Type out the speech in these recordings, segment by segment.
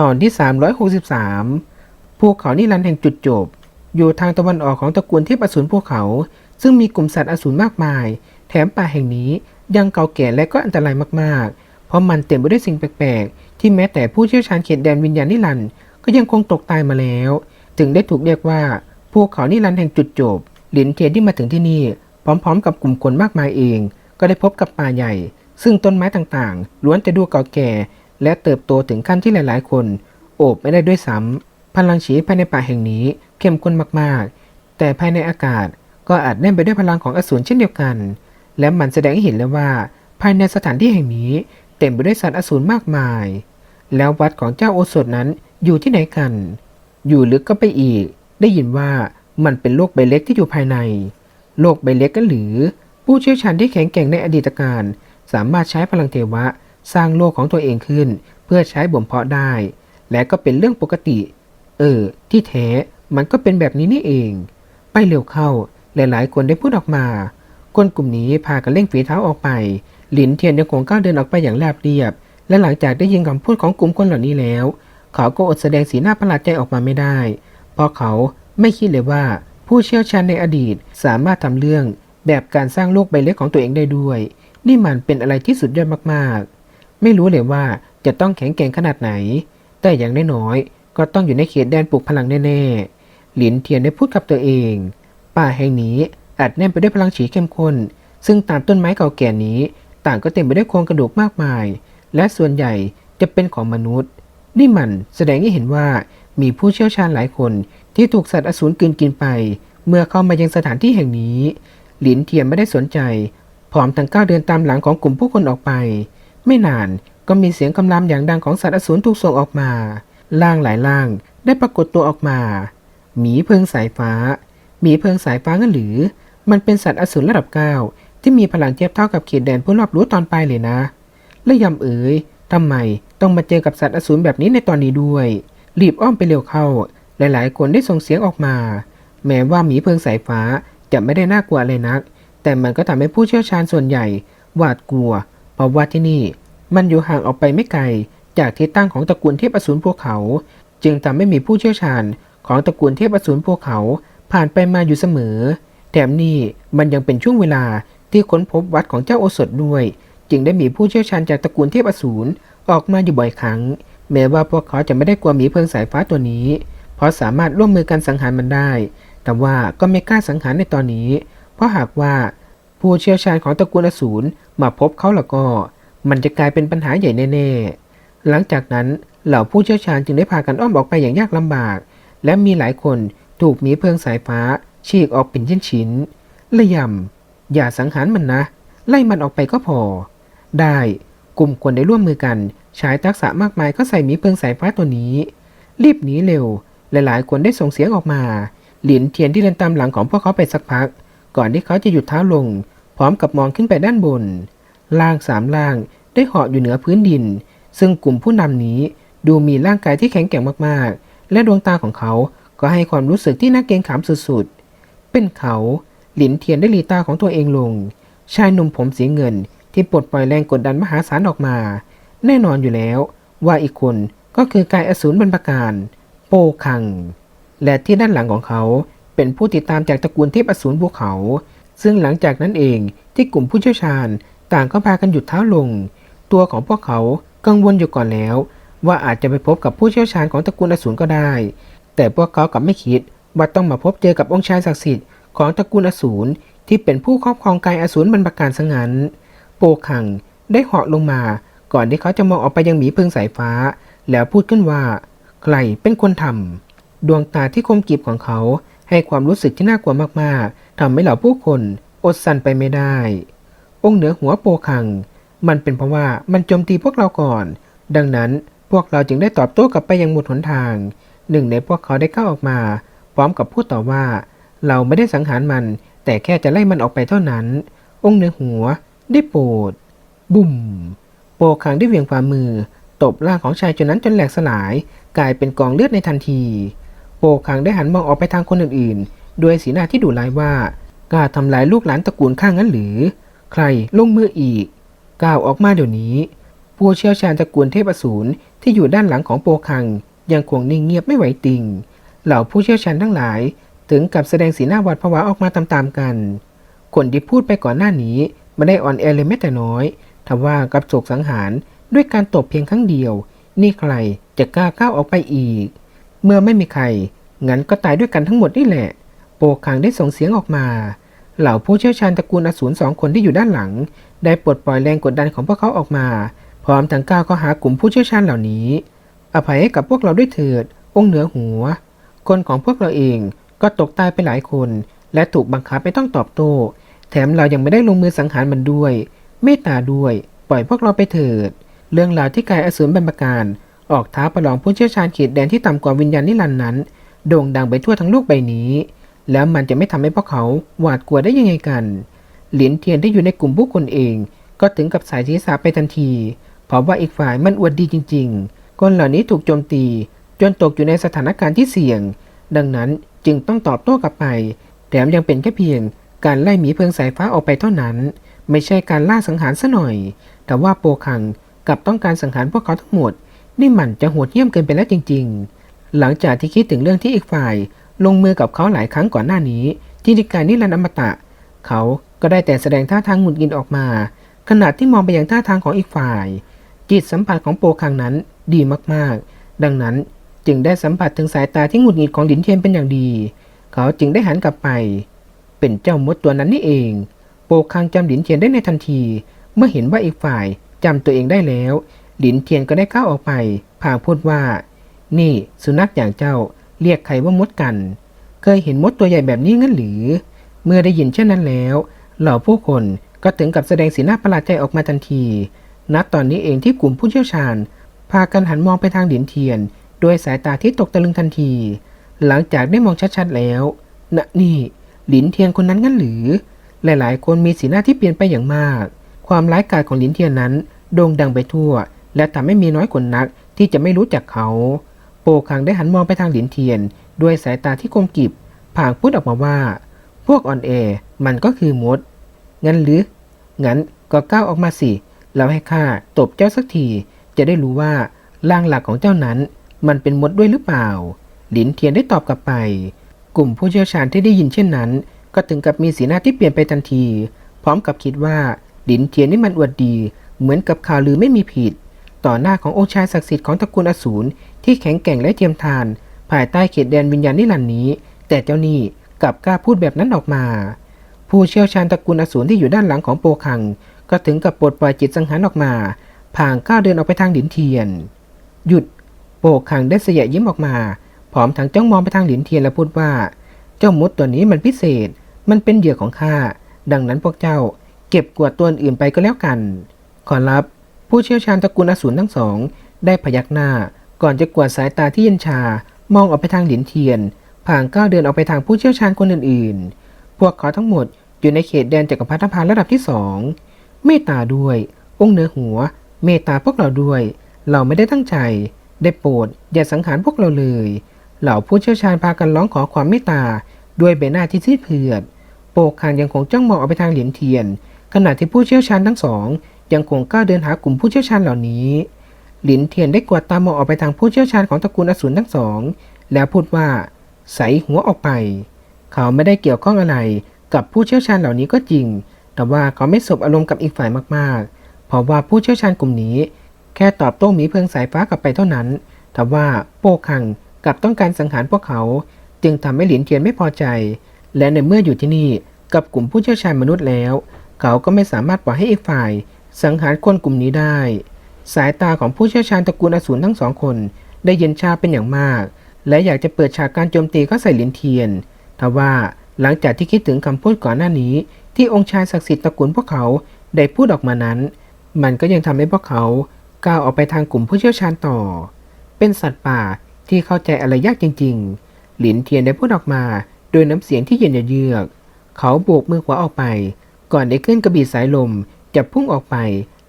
ตอนที่ 363 ภูเขานิรันดร์แห่งจุดจบ อยู่ทางตะวันออกของตระกูลเทพอสูรภูเขา ซึ่งมีกลุ่มสัตว์อสูรมากมาย แถมป่าแห่งนี้ยังเก่าแก่และก็อันตรายมากๆ เพราะมันเต็มไปด้วยสิ่งแปลกๆ ที่แม้แต่ผู้เชี่ยวชาญเขตแดนวิญญาณนิรันดร์ก็ยังคงตกตายมาแล้ว จึงได้ถูกเรียกว่าภูเขานิรันดร์แห่งจุดจบ หลินเทียนที่มาถึงที่นี่พร้อมๆ กับกลุ่มคนมากมายเอง ก็ได้พบกับป่าใหญ่ ซึ่งต้นไม้ต่างๆล้วนจะดูเก่าแก่ และเติบโตถึงขั้นที่หลายๆ คน โอบไม่ได้ด้วยซ้ำพลังฉีภายในป่าแห่งนี้เข้มข้นมากๆ แต่ภายในอากาศก็อาจแน่นไปด้วยพลังของอสูรเช่นเดียวกัน และมันแสดงให้เห็นเลยว่า ภายในสถานที่แห่งนี้เต็มไปด้วยสัตว์อสูรมากมาย แล้ววัดของเจ้าโอสถนั้นอยู่ที่ไหนกัน อยู่ลึกก็ไปอีก ได้ยินว่ามันเป็นโลกใบเล็กที่อยู่ภายใน โลกใบเล็กกันหรือ ผู้เชี่ยวชาญที่แข็งแกร่งในอดีตการ สามารถใช้พลังเทวะ สร้างโลกของตัวเองขึ้น เพื่อใช้บ่มเพาะได้ และก็เป็นเรื่องปกติ เออ ที่แท้มันก็เป็นแบบนี้นี่เอง ไปเร็วเข้า หลายๆ คนได้พูดออกมา คนกลุ่มนี้พากันเร่งฝีเท้าออกไป หลินเทียนยังคงก้าวเดินออกไปอย่างราบเรียบ และหลังจากได้ยินคำพูดของกลุ่มคนเหล่านี้แล้ว เขาก็อดแสดงสีหน้าประหลาดใจออกมาไม่ได้ เพราะเขาไม่คิดเลยว่าผู้เชี่ยวชาญในอดีตสามารถทำเรื่องแบบการสร้างโลกใบเล็กของตัวเองได้ด้วย นี่มันเป็นอะไรที่สุดยอดมากๆ ไม่รู้เลยว่าจะต้องแข็งแกร่งขนาดไหน แต่อย่างน้อยๆก็ต้องอยู่ในเขตแดนปลุกพลังแน่ๆ หลินเทียนได้พูดกับตัวเอง ป่าแห่งนี้อาจแน่นไปด้วยพลังฉีเข้มข้น ซึ่งตามต้นไม้เก่าแก่นี้ ต่างก็เต็มไปด้วยโครงกระดูกมากมาย และส่วนใหญ่จะเป็นของมนุษย์ นี่มันแสดงให้เห็นว่ามีผู้เชี่ยวชาญหลายคนที่ถูกสัตว์อสูรกลืนกินไป เมื่อเข้ามายังสถานที่แห่งนี้ หลินเทียนไม่ได้สนใจ พร้อมทั้งก้าวเดินตามหลังของกลุ่มผู้คนออกไป ไม่นานก็มีเสียงคำรามอย่างดังของสัตว์อสูรถูกส่งออกมา ล่างหลายล่างได้ปรากฏตัวออกมา หมีเพิงสายฟ้า หมีเพิงสายฟ้างั้นหรือ มันเป็นสัตว์อสูรระดับเก้าที่มีพลังเทียบเท่ากับเขตแดนผู้รอบรู้ตอนปลายเลยนะ และยำเอ๋ยทำไมต้องมาเจอกับสัตว์อสูรแบบนี้ในตอนนี้ด้วย รีบอ้อมไปเร็วเข้า หลายๆ คนได้ส่งเสียงออกมา แม้ว่าหมีเพิงสายฟ้าจะไม่ได้น่ากลัวอะไรนัก แต่มันก็ทำให้ผู้เชี่ยวชาญส่วนใหญ่หวาดกลัว พราะว่าที่นี่มันอยู่ห่างออกไปไม่ไกลจากที่ตั้งของตระกูลเทพอสูรพวกเขา จึงทำให้มีผู้เชี่ยวชาญของตระกูลเทพอสูรพวกเขาผ่านไปมาอยู่เสมอ แถมนี่มันยังเป็นช่วงเวลาที่ค้นพบวัดของเจ้าโอสถด้วย จึงได้มีผู้เชี่ยวชาญจากตระกูลเทพอสูรออกมาอยู่บ่อยครั้ง แม้ว่าพวกเขาจะไม่ได้กลัวหมีเพลิงสายฟ้าตัวนี้ เพราะสามารถร่วมมือกันสังหารมันได้ แต่ว่าก็ไม่กล้าสังหารในตอนนี้ เพราะหากว่า ผู้เชี่ยวชาญของตระกูลอสูรมาพบเขาแล้วก็ มันจะกลายเป็นปัญหาใหญ่แน่ๆ หลังจากนั้นเหล่าผู้เชี่ยวชาญจึงได้พากันอ้อมออกไปอย่างยากลำบาก และมีหลายคนถูกมีเพลิงสายฟ้า ฉีกออกเป็นชิ้นๆระยำอย่าสังหารมันนะ ไล่มันออกไปก็พอ ได้กลุ่มคนได้ร่วมมือกันใช้ทักษะมากมายก็ใส่มีเพลิงสายฟ้าตัวนี้ รีบหนีเร็ว หลายๆ คนได้ส่งเสียงออกมา หลินเทียนที่เดินตามหลังของพวกเขาไปสักพัก ก่อนที่เขาจะหยุดเท้าลง พร้อมกับมองขึ้นไปด้านบน ล่างสามล่างได้เหาะอยู่เหนือพื้นดิน ซึ่งกลุ่มผู้นำนี้ดูมีร่างกายที่แข็งแกร่งมากๆ และดวงตาของเขาก็ให้ความรู้สึกที่น่าเกรงขามสุดๆ เป็นเขาหลินเทียนได้หลีตาของตัวเองลง ชายหนุ่มผมสีเงินที่ปลดปล่อยแรงกดดันมหาศาลออกมา แน่นอนอยู่แล้ว ว่าอีกคนก็คือกายอสูรบรรพการ โปคัง และที่ด้านหลังของเขา เป็นผู้ติดตามจากตระกูลเทพอสูรภูเขา ซึ่งหลังจากนั้นเองที่กลุ่มผู้เชี่ยวชาญต่างก็พากันหยุดเท้าลง ตัวของพวกเขากังวลอยู่ก่อนแล้ว ว่าอาจจะไปพบกับผู้เชี่ยวชาญของตระกูลอสูรก็ได้ แต่พวกเขากลับไม่คิดว่าต้องมาพบเจอกับองค์ชายศักดิ์สิทธิ์ของตระกูลอสูรที่เป็นผู้ครอบครองกายอสูรบรรพการสงันโปคังได้เหาะลงมา ก่อนที่เขาจะมองออกไปยังหมีพึ่งสายฟ้า แล้วพูดขึ้นว่า ใครเป็นคนทำดวงตาที่คมกริบของเขา ให้ความรู้สึกที่น่ากลัวมากๆทำให้เหล่าผู้คนอดสั่นไปไม่ได้ องค์เหนือหัวโปคัง มันเป็นเพราะว่ามันโจมตีพวกเราก่อน ดังนั้นพวกเราจึงได้ตอบโต้กลับไปยังหมดหนทาง หนึ่งในพวกเขาได้ก้าวออกมา พร้อมกับพูดต่อว่า เราไม่ได้สังหารมัน แต่แค่จะไล่มันออกไปเท่านั้น องค์เหนือหัวได้โปรดบุ่ม โปคังได้เวียงฝ่ามือ ตบร่างของชายจนนั้นจนแหลกสลาย กลายเป็นกองเลือดในทันที โปคังได้หันมองออกไปทางคนอื่นๆ ด้วยสีหน้าที่ดุร้ายว่ากล้าทำลายลูกหลานตระกูลข้างนั้นหรือ ใครลงมืออีกก้าวออกมาเดี๋ยวนี้ ผู้เชี่ยวชาญตระกูลเทพอสูรที่อยู่ด้านหลังของโปคัง ยังคงนิ่งเงียบไม่ไหวติง เหล่าผู้เชี่ยวชาญทั้งหลาย ถึงกับแสดงสีหน้าหวาดผวาออกมาตามๆกัน คนที่พูดไปก่อนหน้านี้ไม่ได้อ่อนแอเลยแม้แต่น้อยทว่ากับโศกสังหารด้วยการตบเพียงครั้งเดียว นี่ใครจะกล้าก้าวออกไปอีก เมื่อไม่มีใคร งั้นก็ตายด้วยกันทั้งหมดนี่แหละ โปคังได้ส่งเสียงออกมา เหล่าผู้เชี่ยวชาญตระกูลอสูรสองคนที่อยู่ด้านหลัง ได้ปลดปล่อยแรงกดดันของพวกเขาออกมา พร้อมทั้งก้าวเข้าหากลุ่มผู้เชี่ยวชาญเหล่านี้ อภัยให้กับพวกเราด้วยเถิด องค์เหนือหัว คนของพวกเราเองก็ตกตายไปหลายคน และถูกบังคับไม่ต้องตอบโต้ แถมเรายังไม่ได้ลงมือสังหารมันด้วย เมตตาด้วย ปล่อยพวกเราไปเถิด เรื่องราวที่กายอสูรบรรพการ ออกท้าประลองผู้เชี่ยวชาญเขตแดนที่ต่ำกว่าวิญญาณนิรันดร์นั้น โด่งดังไปทั่วทั้งโลกใบนี้ แล้วมันจะไม่ทำให้พวกเขาหวาดกลัวได้ยังไงกันหลินเทียนที่อยู่ในกลุ่มผู้คนเอง ก็ถึงกับสายศีรษะไปทันที เพราะว่าอีกฝ่ายมันอวดดีจริง ๆ คนเหล่านี้ถูกโจมตี จนตกอยู่ในสถานการณ์ที่เสี่ยง ดังนั้นจึงต้องตอบโต้กลับไป แถมยังเป็นแค่เพียง การไล่หมีเพลิงสายฟ้าออกไปเท่านั้น ไม่ใช่การล่าสังหารซะหน่อย แต่ว่าโปคังกลับต้องการสังหารพวกเขาทั้งหมด นี่มันจะโหดเหี้ยมเกินไปแล้วจริง ๆ หลังจากที่คิดถึงเรื่องที่อีกฝ่าย ลงมือกับเขาหลายครั้งก่อนหน้านี้ที่ในการนิรันดร์อมตะ เขาก็ได้แต่แสดงท่าทางหงุดหงิดออกมา ขณะที่มองไปยังท่าทางของอีกฝ่าย จิตสัมผัสของโปคังนั้นดีมากๆ ดังนั้นจึงได้สัมผัสถึงสายตาที่หงุดหงิดของหลินเทียนเป็นอย่างดี เขาจึงได้หันกลับไป เป็นเจ้ามดตัวนั้นนี่เอง โปคังจำหลินเทียนได้ในทันที เมื่อเห็นว่าอีกฝ่ายจำตัวเองได้แล้ว หลินเทียนก็ได้ก้าวออกไป พางพูดว่า นี่สุนัขอย่างเจ้าเรียกใครว่ามดกัน เคยเห็นมดตัวใหญ่แบบนี้งั้นหรือ เมื่อได้ยินเช่นนั้นแล้ว เหล่าผู้คนก็ถึงกับแสดงสีหน้าประหลาดใจออกมาทันที ณ ตอนนี้เองที่กลุ่มผู้เชี่ยวชาญ พากันหันมองไปทางหลินเทียน ด้วยสายตาที่ตกตะลึงทันที หลังจากได้มองชัดๆแล้วณนี่ หลินเทียนคนนั้นงั้นหรือ หลายๆ คนมีสีหน้าที่เปลี่ยนไปอย่างมาก ความร้ายกาจของหลินเทียนนั้นโด่งดังไปทั่ว และทำให้มีน้อยคนนักที่จะไม่รู้จักเขา โปคังได้หันมองไปทางหลินเทียน ด้วยสายตาที่คมกริบผางพูดออกมาว่า พวกอ่อนแอมันก็คือมด งั้นหรือ งั้นก็ก้าวออกมาสิ แล้วให้ข้าตบเจ้าสักที จะได้รู้ว่าร่างหลักของเจ้านั้น มันเป็นมดด้วยหรือเปล่า หลินเทียนได้ตอบกลับไป กลุ่มผู้เชี่ยวชาญที่ได้ยินเช่นนั้น ก็ถึงกับมีสีหน้าที่เปลี่ยนไปทันที พร้อมกับคิดว่าหลินเทียนนี่มันอวดดี เหมือนกับข่าวลือไม่มีผิด ต่อหน้าขององค์ชายศักดิ์สิทธิ์ของตระกูลอสูรที่แข็งแกร่งและเทียมทาน ภายใต้เขตแดนวิญญาณนิรันดร์นี้ แต่เจ้านี่กลับกล้าพูดแบบนั้นออกมา ผู้เชี่ยวชาญตระกูลอสูรที่อยู่ด้านหลังของโปคัง ก็ถึงกับปลดปล่อยจิตสังหารออกมาพลางก้าวเดินออกไปทางหลินเทียน หยุดโปคังได้เสยยิ้มออกมาพร้อมทั้งจ้องมองไปทางหลินเทียนและพูดว่า เจ้ามดตัวนี้มันพิเศษ มันเป็นเหยื่อของข้าดังนั้นพวกเจ้าเก็บกวาดตัวอื่นไปก็แล้วกัน ขอรับ ผู้เชี่ยวชาญตระกูลอสูรทั้งสอง ได้พยักหน้า ก่อนจะกวาดสายตาที่เย็นชา มองออกไปทางหลินเทียนพลางก้าวเดินออกไปทางผู้เชี่ยวชาญคนอื่นๆ พวกเขาทั้งหมดอยู่ในเขตแดนจักรพรรดิพานระดับที่สอง เมตตาด้วย องค์เหนือหัว เมตตาพวกเราด้วย เราไม่ได้ตั้งใจ ได้โปรดอย่าสังหารพวกเราเลย เหล่าผู้เชี่ยวชาญพากันร้องขอความเมตตา ด้วยใบหน้าที่ซีดเผือด โปกคางยังคงจ้องมองออกไปทางเหรียญเทียน ขณะที่ผู้เชี่ยวชาญทั้งสอง ยังคงก้าวเดินหากลุ่มผู้เชี่ยวชาญเหล่านี้ หลินเทียนได้กวาดตามองออกไปทางผู้เชี่ยวชาญของตระกูลอสูรทั้งสอง แล้วพูดว่า ใส่หัวออกไป เขาไม่ได้เกี่ยวข้องอะไรกับผู้เชี่ยวชาญเหล่านี้ก็จริง แต่ว่าเขาไม่สบอารมณ์กับอีกฝ่ายมากๆ เพราะว่าผู้เชี่ยวชาญกลุ่มนี้ แค่ตอบโต้หมีเพิงสายฟ้ากลับไปเท่านั้น แต่ว่าโป้คังกลับต้องการสังหารพวกเขา จึงทำให้หลินเทียนไม่พอใจ และในเมื่ออยู่ที่นี่กับกลุ่มผู้เชี่ยวชาญมนุษย์แล้ว เขาก็ไม่สามารถปล่อยให้อีกฝ่าย สังหารคนกลุ่มนี้ได้ สายตาของผู้เชี่ยวชาญตระกูลอสูรทั้งสองคน ได้เย็นชาเป็นอย่างมาก และอยากจะเปิดฉากการโจมตีเข้าใส่หลินเทียน ทว่าหลังจากที่คิดถึงคำพูดก่อนหน้านี้ ที่องค์ชายศักดิ์สิทธิ์ตระกูลพวกเขาได้พูดออกมานั้น มันก็ยังทำให้พวกเขาก้าวออกไปทางกลุ่มผู้เชี่ยวชาญต่อ เป็นสัตว์ป่าที่เข้าใจอะไรยากจริง ๆ หลินเทียนได้พูดออกมาโดยน้ำเสียงที่เย็นเยือก เขาโบกมือขวาออกไป ก่อนได้ขึ้นกระบี่สายลม จะพุ่งออกไป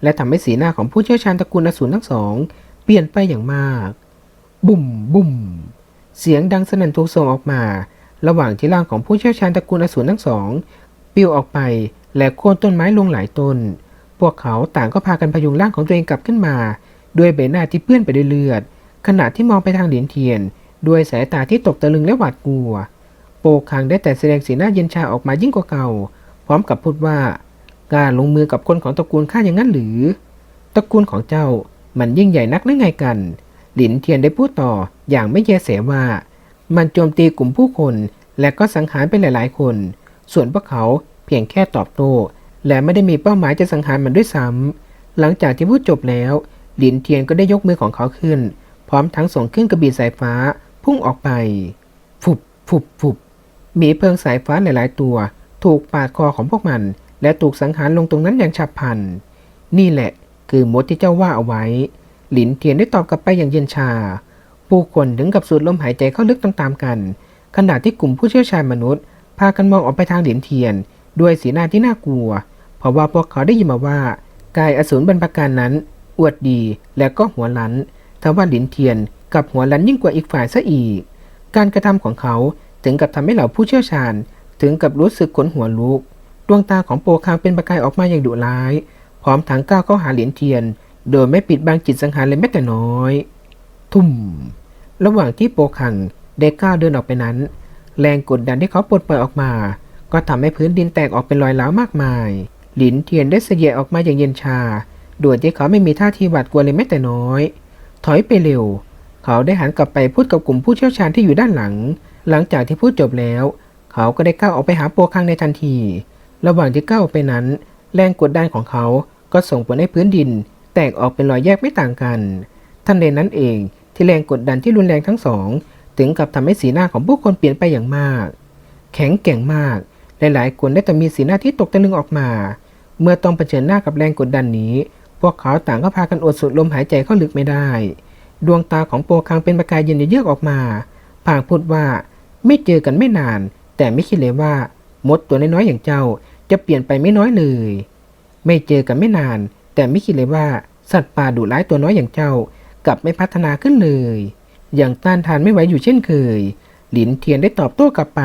และทำให้สีหน้าของผู้เชี่ยวชาญตระกูลอสูรทั้งสอง เปลี่ยนไปอย่างมาก บุ่มบุ่มเสียงดังสนั่นทุกส่งออกมา ระหว่างที่ร่างของผู้เชี่ยวชาญตระกูลอสูรทั้งสองปลิวออกไปและโค่นต้นไม้ลงหลายต้น พวกเขาต่างก็พากันพยุงร่างของตัวเองกลับขึ้นมา ด้วยใบหน้าที่เปื้อนไปด้วยเลือด ขณะที่มองไปทางเหรียญเทียน ด้วยสายตาที่ตกตะลึงและหวาดกลัว โปคังได้แต่แสดงสีหน้าเย็นชาออกมายิ่งกว่าเก่า พร้อมกับพูดว่า กล้าลงมือกับคนของตระกูลข้าอย่างนั้นหรือ ตระกูลของเจ้ามันยิ่งใหญ่นักหรือไงกัน หลินเทียนได้พูดต่ออย่างไม่แยแสว่า มันโจมตีกลุ่มผู้คนและก็สังหารไปหลาย ๆ คน ส่วนพวกเขาเพียงแค่ตอบโต้และไม่ได้มีเป้าหมายจะสังหารมันด้วยซ้ำหลังจากที่พูดจบแล้ว หลินเทียนก็ได้ยกมือของเขาขึ้น พร้อมทั้งส่งเครื่องกระบี่สายฟ้าพุ่งออกไป ฟุบฟุบฟุบมีเพลิงสายฟ้าหลาย ๆ ตัว ถูกปาดคอของพวกมัน และถูกสังหารลงตรงนั้นอย่างฉับพลัน นี่แหละ คือมดที่เจ้าว่าเอาไว้ หลินเทียนได้ตอบกลับไปอย่างเย็นชา ผู้คนถึงกับสูดลมหายใจเข้าลึกตามๆกัน ขณะที่กลุ่มผู้เชี่ยวชาญมนุษย์ พากันมองออกไปทางหลินเทียน ด้วยสีหน้าที่น่ากลัว เพราะว่าพวกเขาได้ยินมาว่ากายอสูรบรรพการนั้น อวดดีและก็หัวลันทว่าหลินเทียนกับหัวลันยิ่งกว่าอีกฝ่ายซะอีก การกระทำของเขาถึงกับทำให้เหล่าผู้เชี่ยวชาญ ถึงกับรู้สึกขนหัวลุก วงตาของโปคางเป็นประกายออกมาอย่างดุร้าย พร้อมทั้งก้าวเข้าหาเหรียญเทียน โดยไม่ปิดบังจิตสังหารเลยแม้แต่น้อย ทุ่ม ระหว่างที่โปคังได้ก้าวเดินออกไปนั้น แรงกดดันที่เขาปลดปล่อยออกมา ก็ทำให้พื้นดินแตกออกเป็นรอยร้าวมากมาย หลินเทียนได้เสยออกมาอย่างเย็นชาโดยที่เขาไม่มีท่าทีหวาดกลัวเลยแม้แต่น้อย ถอยไปเร็ว เขาได้หันกลับไปพูดกับกลุ่มผู้เชี่ยวชาญที่อยู่ด้านหลัง หลังจากที่พูดจบแล้ว เขาก็ได้ก้าวออกไปหาโปคังในทันที ระหว่างที่ก้าวไปนั้น แรงกดดันของเขาก็ส่งผลให้พื้นดิน แตกออกเป็นรอยแยกไม่ต่างกันท่านใดนั้นเองที่แรงกดดันที่รุนแรงทั้งสอง ถึงกับทำให้สีหน้าของผู้คนเปลี่ยนไปอย่างมาก แข็งแกร่งมาก หลายๆคนได้แต่มีสีหน้าที่ตกตะลึงออกมา เมื่อต้องเผชิญหน้ากับแรงกดดันนี้ พวกเขาต่างก็พากันอดสูดลมหายใจเข้าลึกไม่ได้ ดวงตาของโปคังเป็นประกายเย็นเยือกออกมาพางพูดว่าไม่เจอกันไม่นาน แต่ไม่คิดเลยว่ามดตัวน้อยๆอย่างเจ้า จะเปลี่ยนไปไม่น้อยเลย ไม่เจอกันไม่นาน แต่ไม่คิดเลยว่าสัตว์ป่าดุร้ายตัวน้อยอย่างเจ้ากลับไม่พัฒนาขึ้นเลย อย่างต้านทานไม่ไหวอยู่เช่นเคย หลินเทียนได้ตอบโต้กลับไป